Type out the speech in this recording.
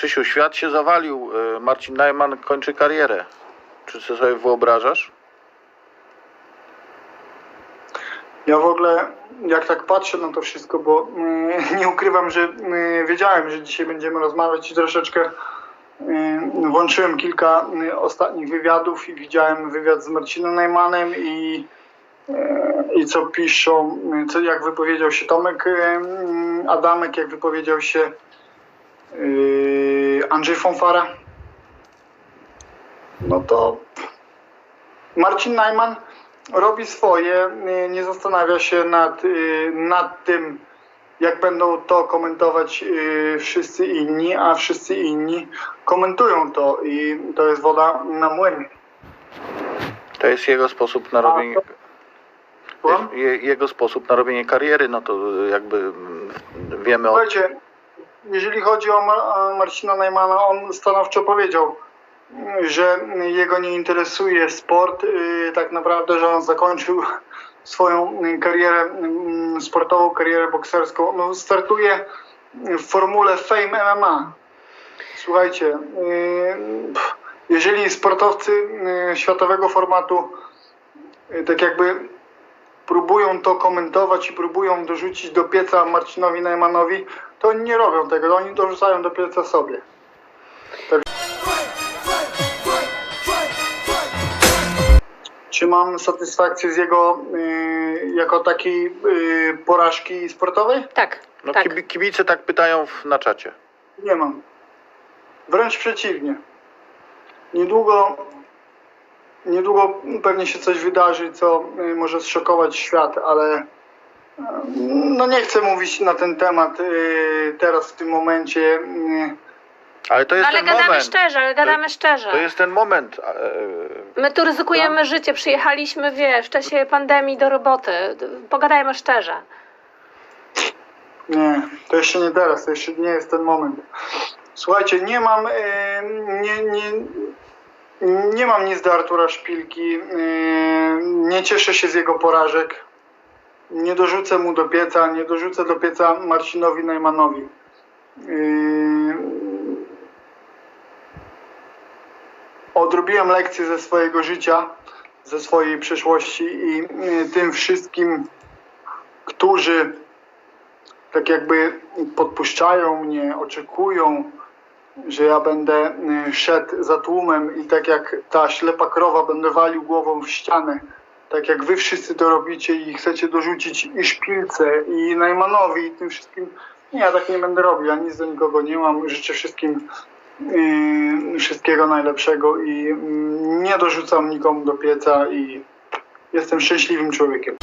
Krzysiu, świat się zawalił. y, Marcin Najman kończy karierę. Czy ty sobie wyobrażasz? Ja w ogóle, jak tak patrzę na to wszystko, bo mm, nie ukrywam, że mm, wiedziałem, że dzisiaj będziemy rozmawiać i troszeczkę mm, włączyłem kilka ostatnich wywiadów i widziałem wywiad z Marcinem Najmanem i, e, i co piszą, co, jak wypowiedział się Tomek mm, Adamek, jak wypowiedział się Andrzej Fonfara. No to Marcin Najman robi swoje, nie- nie zastanawia się nad, y, nad tym, jak będą to komentować wszyscy inni, a wszyscy inni komentują to i to jest woda na młyn. To jest jego sposób na robienie. to- jego sposób na robienie kariery, no to jakby mm, wiemy o. Słuchajcie, jeżeli chodzi o Mar- o Marcina Najmana, on stanowczo powiedział, że jego nie interesuje sport, y, tak naprawdę, że on zakończył swoją karierę mm, sportową, karierę bokserską. No, startuje w formule Fame MMA. Słuchajcie, y, jeżeli sportowcy y, światowego formatu tak jakby próbują to komentować i próbują dorzucić do pieca Marcinowi Najmanowi, to oni nie robią tego, to oni dorzucają do pieca sobie. Tak. Czy mam satysfakcję z jego y, jako takiej y, porażki sportowej? Tak, No, tak. kibi- kibice tak pytają w, na czacie. Nie mam. Wręcz przeciwnie. Niedługo, niedługo pewnie się coś wydarzy, co y, może zszokować świat, ale no nie chcę mówić na ten temat y, teraz w tym momencie. y. Ale to jest Ale ten gadamy moment. szczerze, ale gadamy szczerze. To jest ten moment. e, My tu ryzykujemy życie, przyjechaliśmy, wiesz, w czasie pandemii do roboty. Pogadajmy szczerze. Nie, to jeszcze nie teraz, to jeszcze nie jest ten moment. Słuchajcie, nie mam, y, nie, nie, nie mam nic do Artura Szpilki, nie cieszę się z jego porażek, nie dorzucę mu do pieca, nie dorzucę do pieca Marcinowi Najmanowi. Y, Odrobiłem lekcje ze swojego życia, ze swojej przeszłości i y, tym wszystkim, którzy tak jakby podpuszczają mnie, oczekują, że ja będę y, szedł za tłumem i tak jak ta ślepa krowa będę walił głową w ścianę. Tak jak wy wszyscy to robicie i chcecie dorzucić i szpilce, i Najmanowi, i tym wszystkim. Nie, ja tak nie będę robił, ja nic do nikogo nie mam. Życzę wszystkim y, wszystkiego najlepszego i mm, nie dorzucam nikomu do pieca i jestem szczęśliwym człowiekiem.